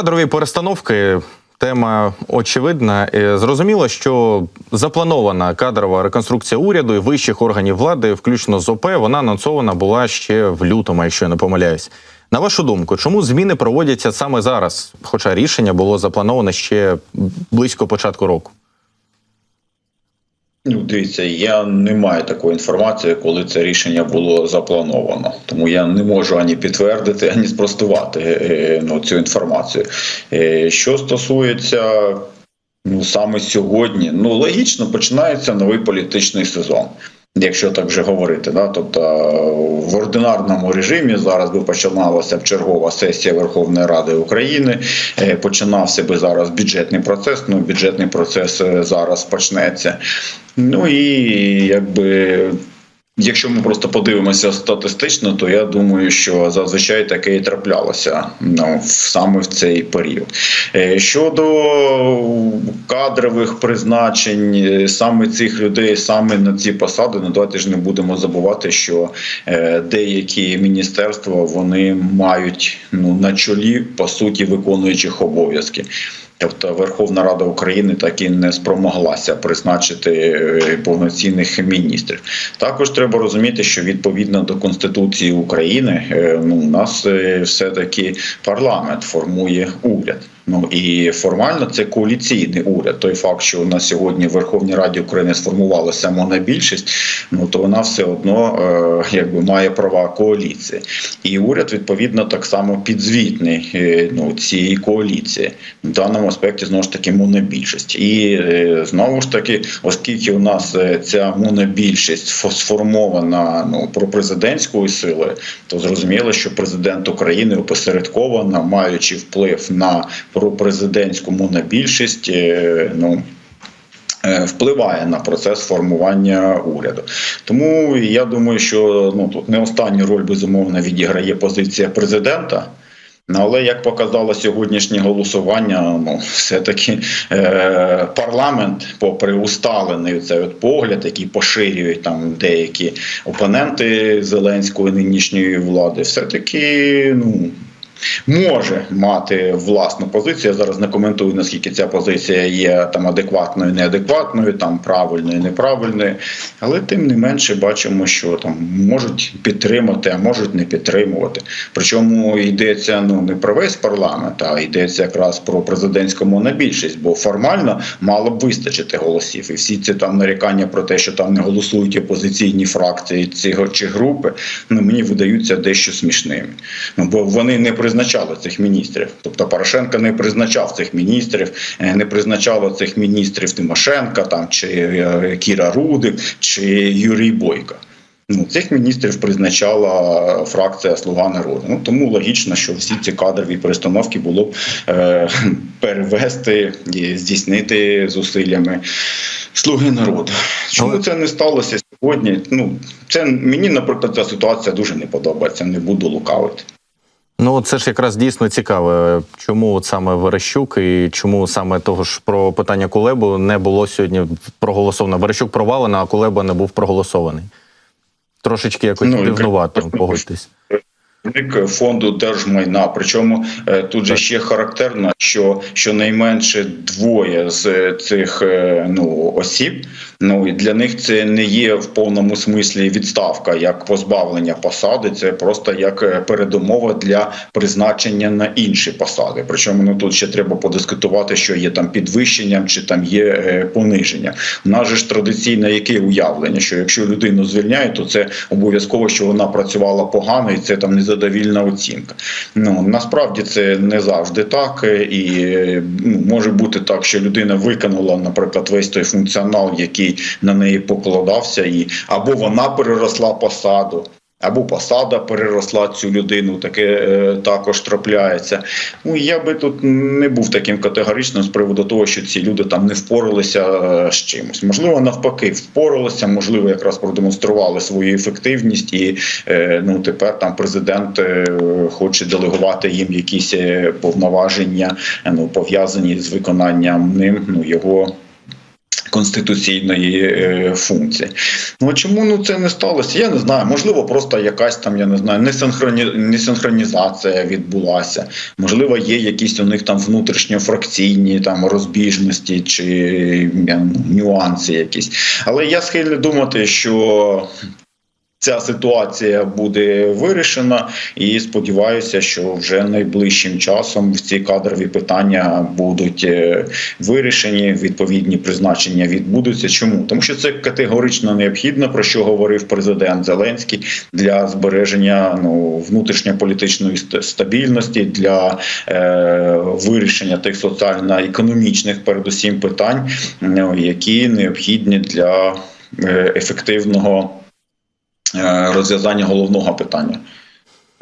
кадрові перестановки. Тема очевидна. Е, Зрозуміло, що запланована кадрова реконструкція уряду і вищих органів влади, включно з ОП, вона анонсована була ще в лютому, якщо я не помиляюсь. На вашу думку, чому зміни проводяться саме зараз? Хоча рішення було заплановане ще близько початку року. Ну, дивіться, я не маю такої інформації, коли це рішення було заплановано. Тому я не можу ані підтвердити, ані спростувати е, ну, цю інформацію. Е, Що стосується ну, саме сьогодні, ну логічно починається новий політичний сезон. Якщо так вже говорити, да, тобто в ординарному режимі зараз би починалася чергова сесія Верховної Ради України. е, Починався би зараз бюджетний процес. Ну бюджетний процес е, зараз почнеться. Ну і якби. Якщо ми просто подивимося статистично, то я думаю, що зазвичай таке і траплялося ну, саме в цей період. Е, Щодо кадрових призначень е, саме цих людей, саме на ці посади, ну давайте ж не будемо забувати, що е, деякі міністерства вони мають ну на чолі по суті виконуючих обов'язки. Тобто Верховна Рада України так і не спромоглася призначити повноцінних міністрів. Також треба розуміти, що відповідно до Конституції України, е, ну у нас е, все таки парламент формує уряд. Ну і формально це коаліційний уряд. Той факт, що на сьогодні в Верховній Раді України сформувалася монобільшість, ну то вона все одно е, якби має права коаліції. І уряд відповідно так само підзвітний е, ну цієї коаліції в даному аспекті знову ж таки монобільшість. І е, знову ж таки, оскільки у нас е, ця монобільшість фо- сформована ну пропрезидентською силою, то зрозуміло, що президент України опосередковано, маючи вплив на пропрезидентську монобільшість, е, ну. е, Впливає на процес формування уряду, тому я думаю, що ну тут не останню роль безумовно відіграє позиція президента. Але як показало сьогоднішнє голосування, ну все-таки е, парламент, попри усталений цей от погляд, який поширюють там деякі опоненти Зеленської нинішньої влади, все-таки ну. Може мати власну позицію. Я зараз не коментую наскільки ця позиція є там адекватною, неадекватною, там правильною, неправильною. Але тим не менше бачимо, що там можуть підтримати, а можуть не підтримувати. Причому йдеться ну не про весь парламент, а йдеться якраз про президентську монобільшість, бо формально мало б вистачити голосів. І всі ці там нарікання про те, що там не голосують опозиційні фракції ці чи групи, ну мені видаються дещо смішними. Ну бо вони не призначали цих міністрів. Тобто Порошенко не призначав цих міністрів, е, не призначала цих міністрів Тимошенка там чи е, Кіра Рудик, чи Юрій Бойко. Ну, цих міністрів призначала фракція Слуга народу. Ну тому логічно, що всі ці кадрові перестановки було б е, перевести і здійснити зусиллями слуги народу. Чому це не сталося сьогодні? Ну це мені, наприклад, ця ситуація дуже не подобається. Не буду лукавити. Ну, це ж якраз дійсно цікаве, чому от саме Верещук і чому саме того ж про питання Кулебу не було сьогодні проголосовано. Верещук провалено, а Кулеба не був проголосований. Трошечки якось Ну, дивнувато, погодьтесь. Керівник фонду держмайна. Причому е, тут же ще характерно, що щонайменше двоє з е, цих е, ну осіб. Ну і для них це не є в повному смислі відставка як позбавлення посади. Це просто як передумова для призначення на інші посади. Причому ну тут ще треба подискутувати, що є там підвищенням чи там є пониження. У нас же ж традиційно яке уявлення, що якщо людину звільняють, то це обов'язково, що вона працювала погано, і це там незадовільна оцінка. Ну насправді це не завжди так, е, і ну, може бути так, що людина виконала, наприклад, весь той функціонал, який на неї покладався, і або вона переросла посаду. Або посада переросла цю людину, таке е, також трапляється. Ну я би тут не був таким категоричним з приводу того, що ці люди там не впоралися е, з чимось. Можливо, навпаки, впоралися, можливо, якраз продемонстрували свою ефективність, і е, ну тепер там президент е, хоче делегувати їм якісь е, повноваження, е, ну пов'язані з виконанням ним ну його Конституційної е, функції. Ну чому ну це не сталося? Я не знаю. Можливо, просто якась там, я не знаю, несинхроні... несинхронізація відбулася. Можливо, є якісь у них там внутрішньофракційні там розбіжності чи я, нюанси якісь. Але я схильний думати, що ця ситуація буде вирішена, і сподіваюся, що вже найближчим часом ці кадрові питання будуть е, вирішені. Відповідні призначення відбудуться. Чому тому, що це категорично необхідно, про що говорив президент Зеленський для збереження ну внутрішньополітичної стабільності для е, вирішення тих соціально-економічних, передусім питань, ну, які необхідні для е, ефективного розв'язання головного питання.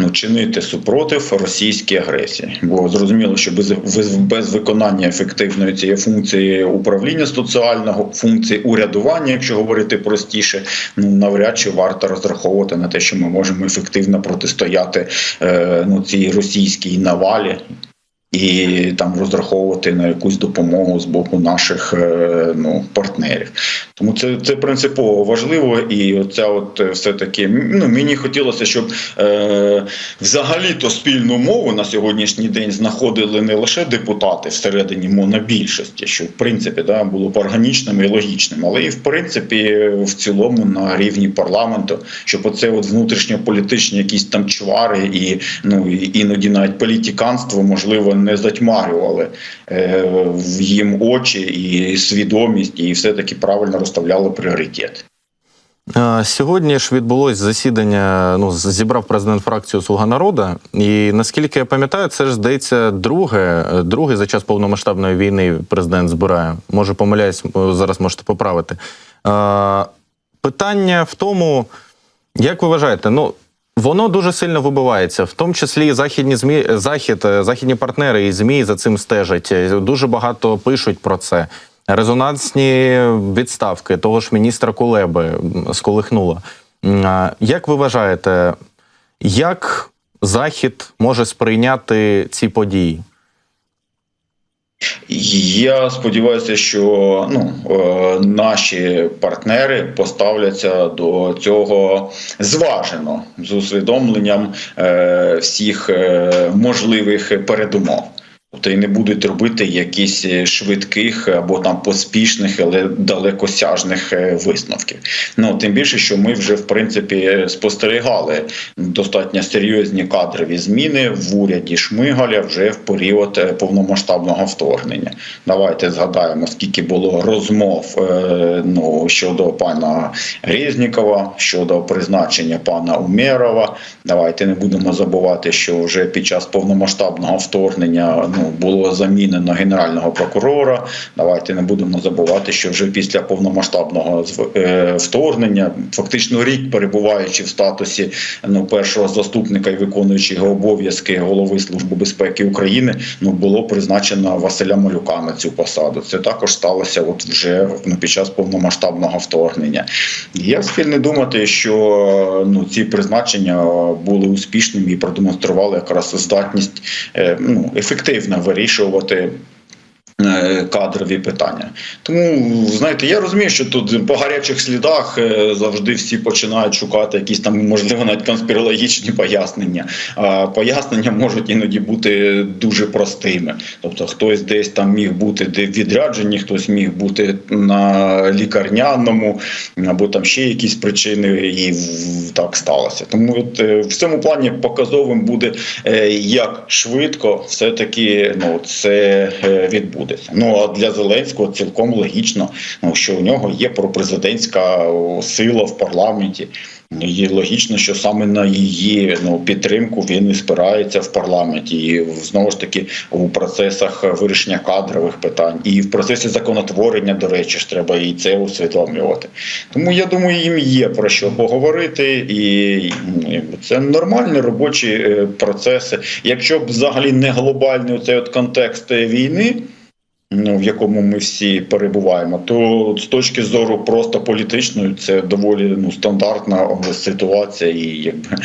Ну, чинити супротив російській агресії, бо зрозуміло, що без, без, без виконання ефективної цієї функції управління соціального, функції урядування, якщо говорити простіше, ну навряд чи варто розраховувати на те, що ми можемо ефективно протистояти е, ну цій російській навалі. І там розраховувати на якусь допомогу з боку наших е, ну партнерів, тому це це принципово важливо, і оця, от е, все таки ну мені хотілося, щоб е, взагалі то спільну мову на сьогоднішній день знаходили не лише депутати всередині монобільшості, що в принципі да було б органічним і логічним, але і в принципі в цілому на рівні парламенту, щоб оце от внутрішньополітичні якісь там чвари і ну іноді навіть політиканство можливо не затьмарювали е, в їм очі і свідомість, і все таки правильно розставляли пріоритети. Е, Сьогодні ж відбулось засідання. Ну зібрав президент фракцію Слуга народу, і наскільки я пам'ятаю, це ж здається друге, е, другий за час повномасштабної війни президент збирає. Може, помиляюсь, зараз можете поправити. Питання в тому, як ви вважаєте, ну. Воно дуже сильно вибивається, в тому числі західні змі, захід, е, західні партнери і змі за цим стежать. Е, Дуже багато пишуть про це. Резонансні відставки того ж міністра Кулеби сколихнуло. Як ви вважаєте, як Захід може сприйняти ці події? Я сподіваюся, що ну е, наші партнери поставляться до цього зважено з усвідомленням е, всіх е, можливих передумов. Тобто і не будуть робити якісь швидких або там поспішних, але далекосяжних е, висновків. Ну тим більше, що ми вже в принципі спостерігали достатньо серйозні кадрові зміни в уряді Шмигаля вже в період е, повномасштабного вторгнення. Давайте згадаємо, скільки було розмов е, ну щодо пана Резнікова, щодо призначення пана Умєрова. Давайте не будемо забувати, що вже під час повномасштабного вторгнення ну було замінено генерального прокурора. Давайте не будемо забувати, що вже після повномасштабного е, вторгнення, фактично рік перебуваючи в статусі ну першого заступника і виконуючого обов'язки голови служби безпеки України, ну було призначено Василя Малюка на цю посаду. Це також сталося, от вже ну, під час повномасштабного вторгнення. Я схильний думати, що ну ці призначення були успішними і продемонстрували якраз здатність е, ну, ефективно вирішувати. Е, Кадрові питання, тому знаєте, я розумію, що тут по гарячих слідах е, завжди всі починають шукати якісь там, можливо, навіть конспірологічні пояснення. А пояснення можуть іноді бути дуже простими. Тобто, хтось десь там міг бути де в відрядженні, хтось міг бути на лікарняному, або там ще якісь причини, і так сталося. Тому от, е, в цьому плані показовим буде, як швидко все-таки ну, це е, відбудеться. Ну а для Зеленського цілком логічно, ну, що у нього є пропрезидентська сила в парламенті. І логічно, що саме на її ну підтримку він і спирається в парламенті, і знову ж таки у процесах вирішення кадрових питань, і в процесі законотворення, до речі, ж треба і це усвідомлювати. Тому я думаю, їм є про що поговорити, і це нормальні робочі е, процеси. Якщо б взагалі не глобальний цей от контекст е, війни. Ну, в якому ми всі перебуваємо, то з точки зору просто політичної це доволі ну, стандартна ситуація, і якби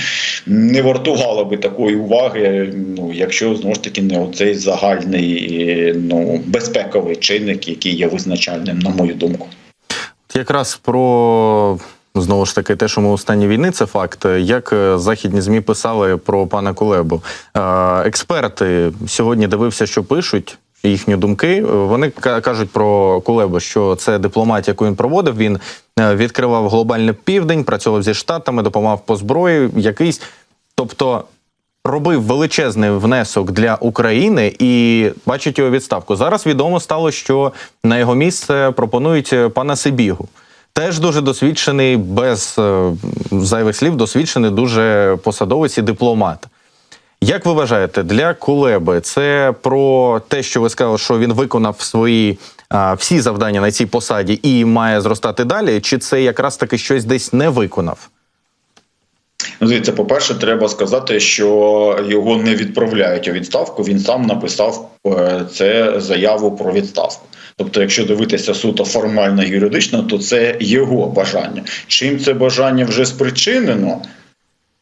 не вартувало би такої уваги, ну якщо знову ж таки не оцей загальний ну, безпековий чинник, який є визначальним, на мою думку. Якраз про знову ж таки те, що ми у стані війни, це факт. Як е, західні змі писали про пана Кулебу, Е, експерти сьогодні дивився, що пишуть. Їхні думки вони ка- кажуть про Кулебу, що це дипломат, яку він проводив. Він е, відкривав глобальний південь, працював зі штатами, допомагав по зброї. Якийсь, тобто робив величезний внесок для України і бачить його відставку. Зараз відомо стало, що на його місце пропонують е, пана Сибігу. Теж дуже досвідчений, без е, зайвих слів, досвідчений дуже посадовець і дипломат. Як ви вважаєте, для Кулеби це про те, що ви сказали, що він виконав свої а, всі завдання на цій посаді і має зростати далі? Чи це якраз таки щось десь не виконав? Ну, дивіться, по-перше, треба сказати, що його не відправляють у відставку. Він сам написав е, це заяву про відставку. Тобто, якщо дивитися суто формально юридично, то це його бажання. Чим це бажання вже спричинено?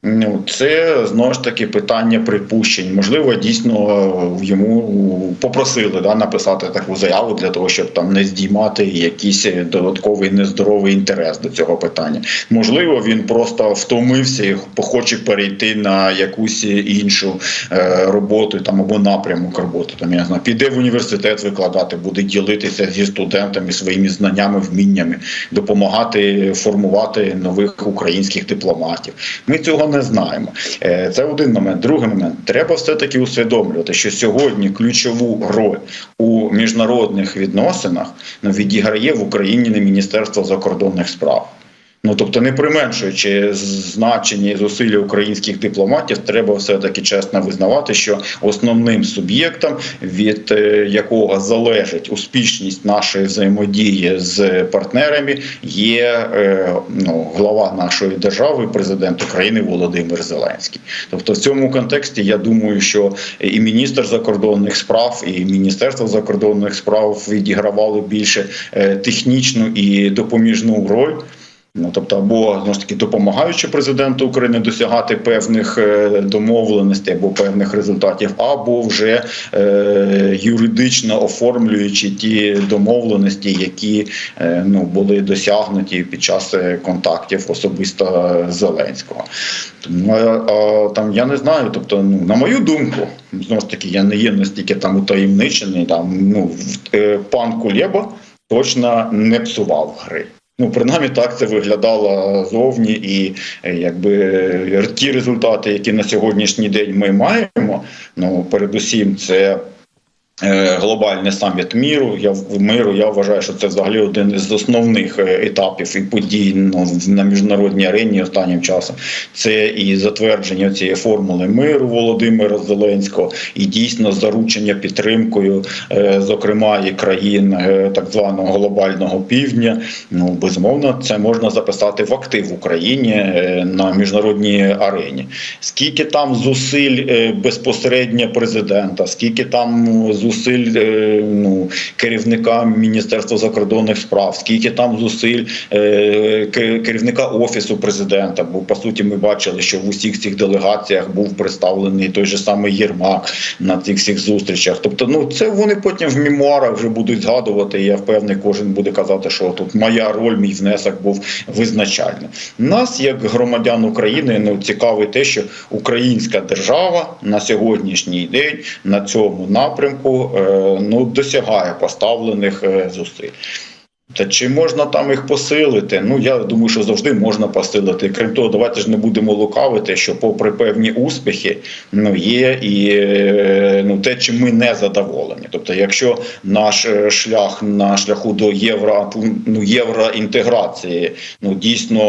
Ну, це знову ж таки питання припущень. Можливо, дійсно е, йому попросили да, написати таку заяву для того, щоб там не здіймати якийсь додатковий нездоровий інтерес до цього питання. Можливо, він просто втомився і хоче перейти на якусь іншу е, роботу там або напрямок роботи. Там я знаю, піде в університет викладати, буде ділитися зі студентами своїми знаннями, вміннями, допомагати формувати нових українських дипломатів. Ми цього не знаємо. Е, Це один момент. Другий момент треба все таки усвідомлювати, що сьогодні ключову роль у міжнародних відносинах ну, відіграє в Україні не Міністерство закордонних справ. Ну тобто, не применшуючи значення і зусилля українських дипломатів, треба все таки чесно визнавати, що основним суб'єктом, від е, якого залежить успішність нашої взаємодії з партнерами, є е, ну, глава нашої держави, президент України Володимир Зеленський. Тобто, в цьому контексті я думаю, що і міністр закордонних справ, і міністерство закордонних справ відігравали більше е, технічну і допоміжну роль. Ну, тобто, або знову ж таки допомагаючи президенту України досягати певних е, домовленостей або певних результатів, або вже е, юридично оформлюючи ті домовленості, які е, ну були досягнуті під час е, контактів особисто Зеленського. Тому а, там я не знаю. Тобто, ну на мою думку, знову ж таки, я не є настільки там утаємничений. Там ну пан Кулєба точно не псував гри. Ну, принаймні так це виглядало зовні, і е, якби е, ті результати, які на сьогоднішній день ми маємо, ну передусім, це. Е, Глобальний саміт міру. Я миру. Я вважаю, що це взагалі один із основних е, етапів і подій ну, на міжнародній арені останнім часом. Це і затвердження цієї формули миру Володимира Зеленського, і дійсно заручення підтримкою, е, зокрема і країн так званого глобального півдня. Ну безумовно, це можна записати в актив Україні на міжнародній арені. Скільки там зусиль безпосередньо президента, скільки там зусиль е, ну, керівника Міністерства закордонних справ, скільки там зусиль е, керівника офісу президента. Бо по суті ми бачили, що в усіх цих делегаціях був представлений той же самий Єрмак на цих всіх зустрічах. Тобто, ну це вони потім в мемуарах вже будуть згадувати. І я впевнений, кожен буде казати, що тут моя роль, мій внесок був визначальний. Нас, як громадян України, ну цікавить те, що українська держава на сьогоднішній день на цьому напрямку е, ну досягає поставлених е, зусиль. Та чи можна там їх посилити? Ну я думаю, що завжди можна посилити. Крім того, давайте ж не будемо лукавити, що, попри певні успіхи, ну є і е, ну те, чим ми не задоволені. Тобто, якщо наш е, шлях на шляху до євро ну євроінтеграції ну дійсно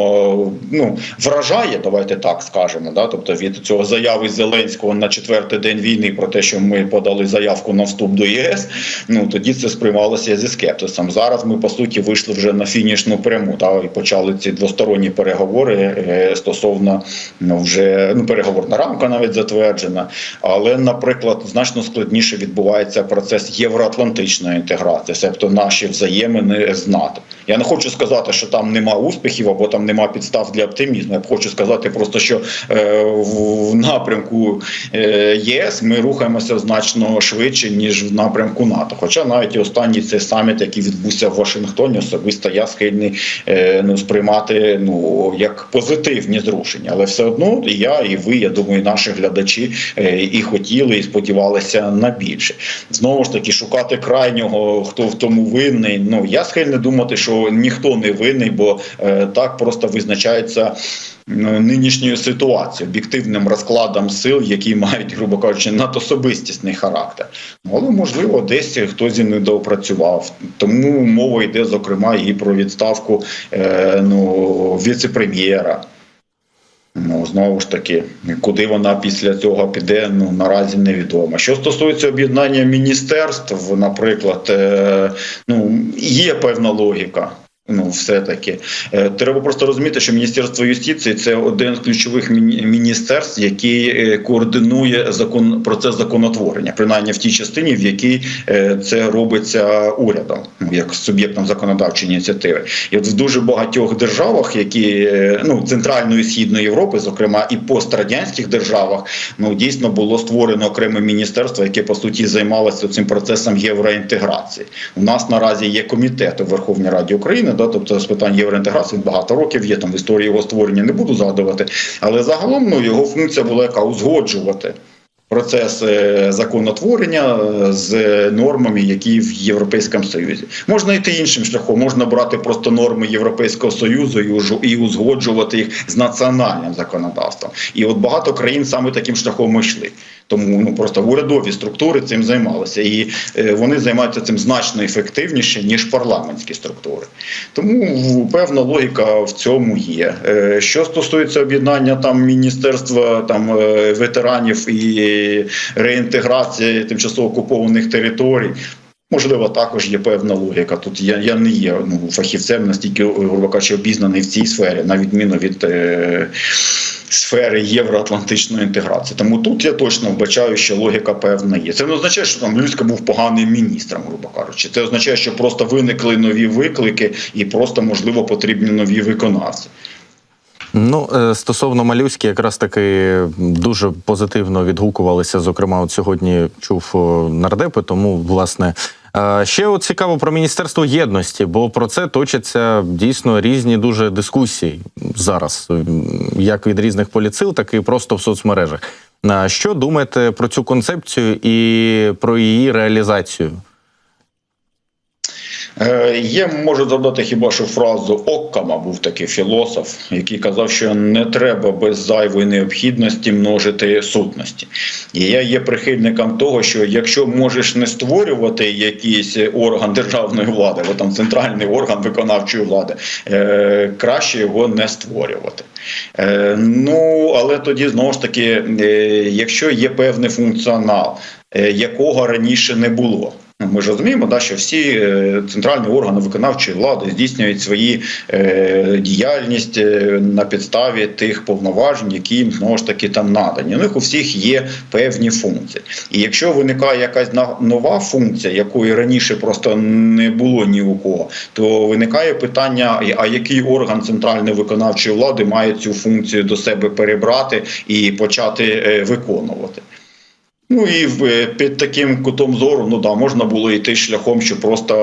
ну вражає, давайте так скажемо. Да? Тобто від цього заяви Зеленського на четвертий день війни про те, що ми подали заявку на вступ до ЄС, ну тоді це сприймалося зі скептисом. Зараз ми по суті суті вийшли вже на фінішну пряму. Та і почали ці двосторонні переговори е, стосовно ну вже ну переговорна рамка навіть затверджена. Але, наприклад, значно складніше відбувається процес євроатлантичної інтеграції, тобто наші взаємини з НАТО. Я не хочу сказати, що там нема успіхів або там нема підстав для оптимізму. Я хочу сказати просто, що е, в напрямку е, ЄС ми рухаємося значно швидше ніж в напрямку НАТО. Хоча навіть і останній цей саміт, який відбувся в Вашингтоні, особисто я схильний е, ну сприймати ну як позитивні зрушення, але все одно і я, і ви, я думаю, наші глядачі е, і хотіли, і сподівалися на більше. Знову ж таки, шукати крайнього, хто в тому винний. Ну я схильний думати, що ніхто не винний, бо е, так просто визначається. Ну, Нинішньою ситуацією, об'єктивним розкладом сил, які мають, грубо кажучи, надособистісний характер. Але можливо, десь хтось і не доопрацював. Тому мова йде зокрема і про відставку е, ну, віце-прем'єра. Ну, знову ж таки, куди вона після цього піде, ну наразі невідомо. Що стосується об'єднання міністерств, наприклад, е, ну є певна логіка. Ну, все-таки Е, треба просто розуміти, що Міністерство юстиції це один з ключових міністерств, який е, координує закон процес законотворення, принаймні в тій частині, в якій е, це робиться урядом, ну, як суб'єктом законодавчої ініціативи. І от в дуже багатьох державах, які ну центральної і східної Європи, зокрема і пострадянських державах, ну дійсно було створено окреме міністерство, яке по суті займалося цим процесом євроінтеграції. У нас наразі є комітет у Верховній Раді України, да, тобто з питань євроінтеграції багато років є там в історії його створення, не буду згадувати. Але загалом ну, його функція була яка узгоджувати. Процес законотворення е, з нормами, які в Європейському Союзі можна йти іншим шляхом, можна брати просто норми Європейського союзу і узгоджувати їх з національним законодавством. І от багато країн саме таким шляхом йшли. Тому ну просто урядові структури цим займалися, і е, вони займаються цим значно ефективніше ніж парламентські структури. Тому певна логіка в цьому є. Е, Що стосується об'єднання там міністерства там ветеранів і реінтеграції тимчасово окупованих територій. Можливо, також є певна логіка. Тут я, я не є ну, фахівцем, настільки грубо кажучи, обізнаний в цій сфері, на відміну від е, сфери євроатлантичної інтеграції. Тому тут я точно вбачаю, що логіка певна є. Це не означає, що там Люська був поганим міністром, грубо кажучи. Це означає, що просто виникли нові виклики і просто можливо потрібні нові виконавці. Ну, е, стосовно малюськи, якраз таки дуже позитивно відгукувалися. Зокрема, от сьогодні чув нардепи. Тому, власне, Е, ще от цікаво про міністерство єдності, бо про це точаться дійсно різні дуже дискусії зараз, як від різних поліцил, так і просто в соцмережах. Е, Що думаєте про цю концепцію і про її реалізацію? Е, Є, можу задати хіба що фразу Оккама був такий філософ, який казав, що не треба без зайвої необхідності множити сутності. І я є прихильником того, що якщо можеш не створювати якийсь орган державної влади, або там центральний орган виконавчої влади, е, краще його не створювати. Е, Ну але тоді знову ж таки, е, якщо є певний функціонал, е, якого раніше не було. Ми ж розуміємо, да, що всі е, центральні органи виконавчої влади здійснюють свої е, діяльність е, на підставі тих повноважень, які їм знову ж таки там надані. У них у всіх є певні функції. І якщо виникає якась нова функція, якої раніше просто не було ні у кого, то виникає питання: а який орган центральної виконавчої влади має цю функцію до себе перебрати і почати е, виконувати? Ну і під таким кутом зору, ну да, можна було йти шляхом, що просто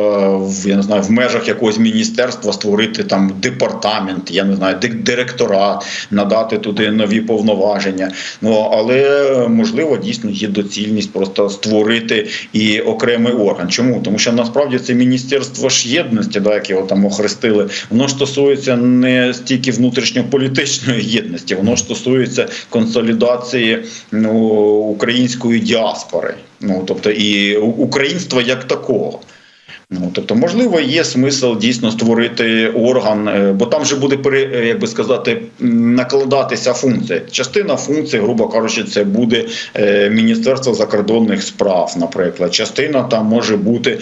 я не знаю, в межах якогось міністерства створити там департамент, я не знаю, ди- директорат, надати туди нові повноваження. Ну але можливо дійсно є доцільність просто створити і окремий орган. Чому? Тому що насправді це міністерство ж єдності, да, як його там охрестили, воно стосується не стільки внутрішньополітичної єдності, воно стосується консолідації ну, української діаспори, ну тобто і українства як такого. Ну тобто, можливо, є смисл дійсно створити орган, е, бо там же буде пере, е, як би сказати, накладатися функція. Частина функцій, грубо кажучи, це буде е, Міністерство закордонних справ, наприклад. Частина там може бути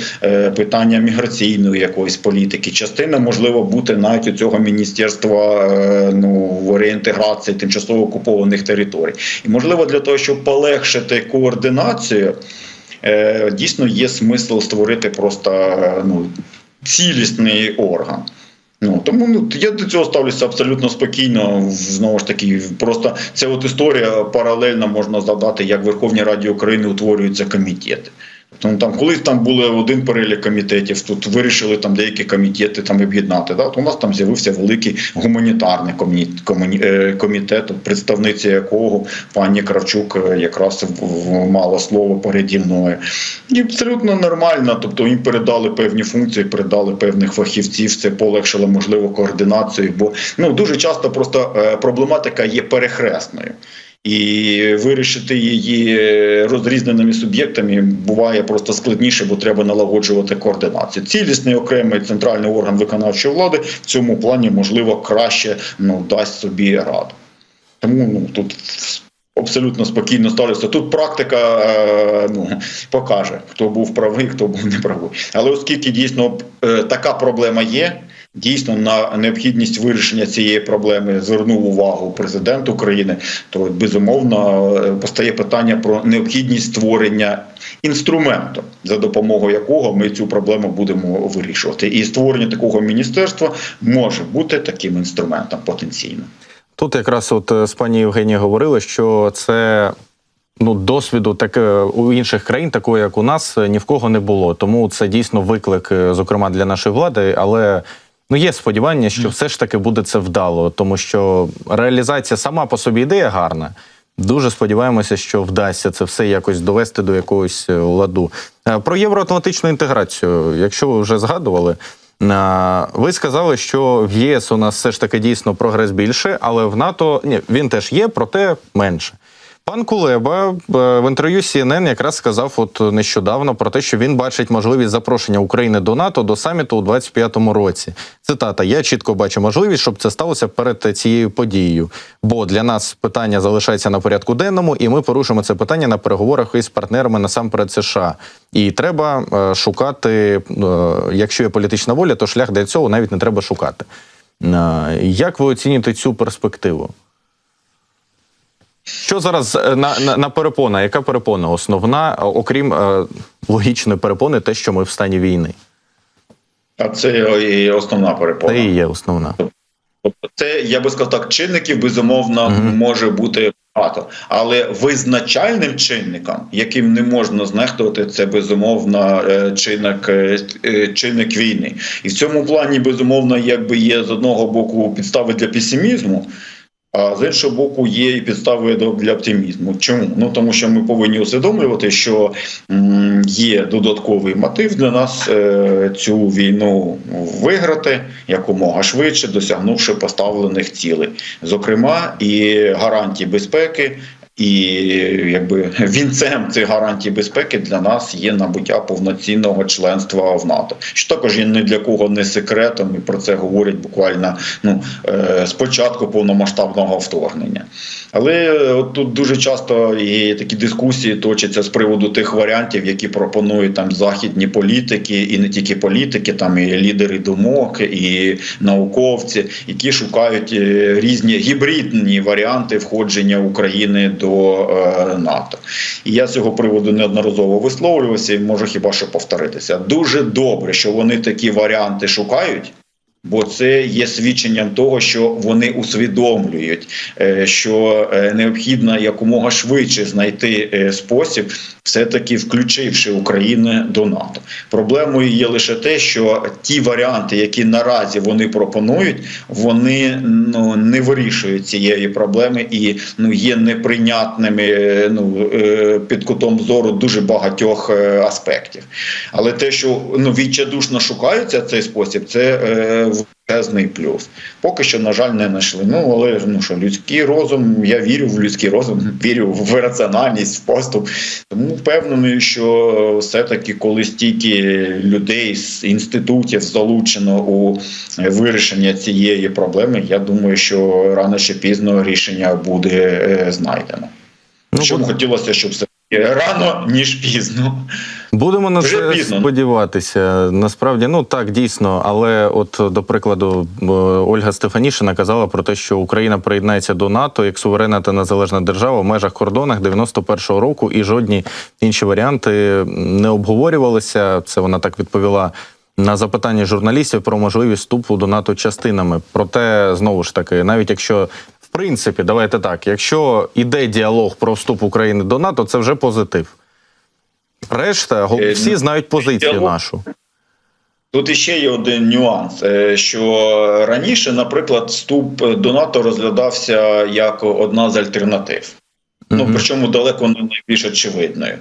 питання міграційної якоїсь політики. Частина можливо бути навіть у цього міністерства ну реінтеграції тимчасово окупованих територій. І можливо для того, щоб полегшити координацію. Е, дійсно є смисл створити просто е, ну, цілісний орган. Ну тому ну я до цього ставлюся абсолютно спокійно. Знову ж таки, просто ця от історія паралельно можна задати, як в Верховній Раді України утворюються комітети. Ну, там колись там були один перелік комітетів, тут вирішили там деякі комітети там об'єднати. Да? От у нас там з'явився великий гуманітарний е, комітет, представниця якого пані Кравчук е, якраз мала слово переді мною. І абсолютно нормально. Тобто їм передали певні функції, передали певних фахівців. Це полегшило можливо координацію. Бо ну дуже часто просто е, проблематика є перехресною. І вирішити її е, розрізненими суб'єктами буває просто складніше, бо треба налагоджувати координацію. Цілісний окремий центральний орган виконавчої влади в цьому плані можливо краще ну дасть собі раду. Тому ну тут абсолютно спокійно ставлюся. Тут практика е, ну, покаже, хто був правий, хто був неправий. Але оскільки дійсно е, така проблема є. Дійсно, на необхідність вирішення цієї проблеми звернув увагу президент України. То безумовно е, постає питання про необхідність створення інструменту, за допомогою якого ми цю проблему будемо вирішувати. І створення такого міністерства може бути таким інструментом потенційно. Тут якраз от е, з пані Євгенією говорили, що це ну досвіду таке у інших країн, такого як у нас, е, ні в кого не було. Тому це дійсно виклик, е, зокрема для нашої влади. Але ну є сподівання, що все ж таки буде це вдало, тому що реалізація сама по собі ідея гарна. Дуже сподіваємося, що вдасться це все якось довести до якогось е, ладу. Е, Про євроатлантичну інтеграцію, якщо ви вже згадували, е, ви сказали, що в ЄС у нас все ж таки дійсно прогрес більше, але в НАТО ні, він теж є, проте менше. Пан Кулеба е, в інтерв'ю CNN якраз сказав от нещодавно про те, що він бачить можливість запрошення України до НАТО до саміту у 25-му році. Цитата: Я чітко бачу можливість, щоб це сталося перед цією подією. Бо для нас питання залишається на порядку денному, і ми порушимо це питання на переговорах із партнерами насамперед США. І треба е, шукати, е, якщо є політична воля, то шлях для цього навіть не треба шукати. Як ви оцінюєте цю перспективу? Що зараз е, на, на, на перепона? Яка перепона основна, е, окрім е, логічної перепони, те, що ми в стані війни? А це і основна перепона. Це і є основна. Тобто це я би сказав так, чинників безумовно Мгм. може бути багато, але визначальним чинником, яким не можна знехтувати, це безумовно е, чинник, чинник війни. І в цьому плані безумовно, якби є з одного боку підстави для песимізму. А з іншого боку, є і підстави для оптимізму. Чому? Ну тому що ми повинні усвідомлювати, що є додатковий мотив для нас е, цю війну виграти якомога швидше, досягнувши поставлених цілей, зокрема і гарантії безпеки. І якби вінцем цих гарантій безпеки для нас є набуття повноцінного членства в НАТО, що також є ні для кого не секретом, і про це говорять буквально ну е, з початку повномасштабного вторгнення. Але е, от тут дуже часто і такі дискусії точаться з приводу тих варіантів, які пропонують там західні політики, і не тільки політики, там і лідери думок, і науковці, які шукають е, різні гібридні варіанти входження України до е, НАТО. І я з цього приводу неодноразово висловлювався і можу хіба що повторитися. Дуже добре, що вони такі варіанти шукають. Бо це є свідченням того, що вони усвідомлюють, е, що е, необхідно якомога швидше знайти е, спосіб, все таки включивши Україну до НАТО. Проблемою є лише те, що ті варіанти, які наразі вони пропонують, вони ну не вирішують цієї проблеми і ну є неприйнятними ну під кутом зору дуже багатьох аспектів. Але те, що ну відчайдушно шукається цей спосіб, це е, величезний плюс. Поки що, на жаль, не знайшли. Ну але ну що, людський розум, я вірю в людський розум, вірю в раціональність, в поступ. Тому впевнений, що все-таки, коли стільки людей з інститутів залучено у вирішення цієї проблеми, я думаю, що рано чи пізно рішення буде е, знайдено. Ну, Що хотілося, щоб все рано ніж пізно. Будемо на це пізно. сподіватися. Насправді, ну так дійсно. Але, от до прикладу, е, Ольга Стефанішина казала про те, що Україна приєднається до НАТО як суверенна та незалежна держава в межах кордонах 91-го року, і жодні інші варіанти не обговорювалися. Це вона так відповіла. На запитання журналістів про можливість вступу до НАТО частинами. Проте знову ж таки, навіть якщо в принципі, давайте так, якщо іде діалог про вступ України до НАТО, це вже позитив. Решта Е, всі знають позицію нашу. Тут іще є один нюанс, е, що раніше, наприклад, вступ до НАТО розглядався як одна з альтернатив. Ну причому далеко не найбільш очевидною.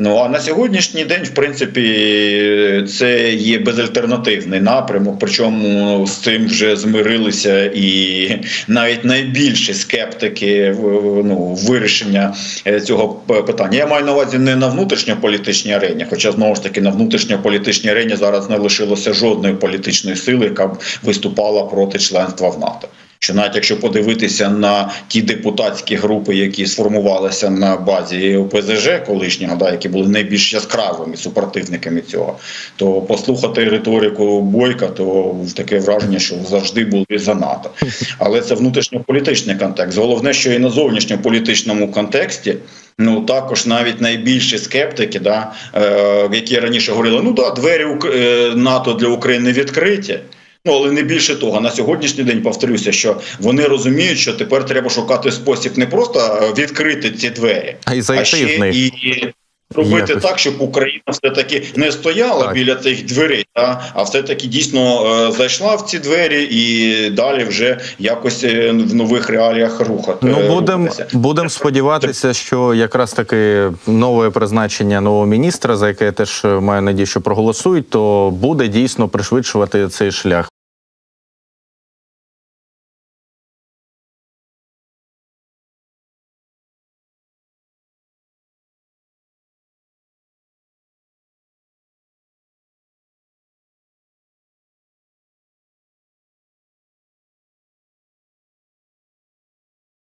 Ну а на сьогоднішній день, в принципі, це є безальтернативний напрямок. Причому з цим вже змирилися і навіть найбільші скептики ну, вирішення е, цього питання. Я маю на увазі не на внутрішньополітичній арені, хоча знову ж таки на внутрішньополітичній арені зараз не лишилося жодної політичної сили, яка б виступала проти членства в НАТО. Що навіть якщо подивитися на ті депутатські групи, які сформувалися на базі ОПЗЖ колишнього, да, які були найбільш яскравими супротивниками цього, то послухати риторику Бойка, то таке враження, що завжди були за НАТО. Але це внутрішньополітичний контекст. Головне, що і на зовнішньополітичному контексті. Ну також навіть найбільші скептики, да, е, які раніше говорили, ну да, двері е, НАТО для України відкриті. Ну, але не більше того, на сьогоднішній день повторюся, що вони розуміють, що тепер треба шукати спосіб не просто е, відкрити ці двері, А й а зайти ще в них. і робити Якось. так, щоб Україна все таки не стояла Так. біля цих дверей, та, а все таки дійсно е, зайшла в ці двері і далі вже якось е, в нових реаліях рухати. Ну, будемо рухатися. будем сподіватися, що якраз таки нове призначення нового міністра, за яке я теж маю надію, що проголосують, то буде дійсно пришвидшувати цей шлях.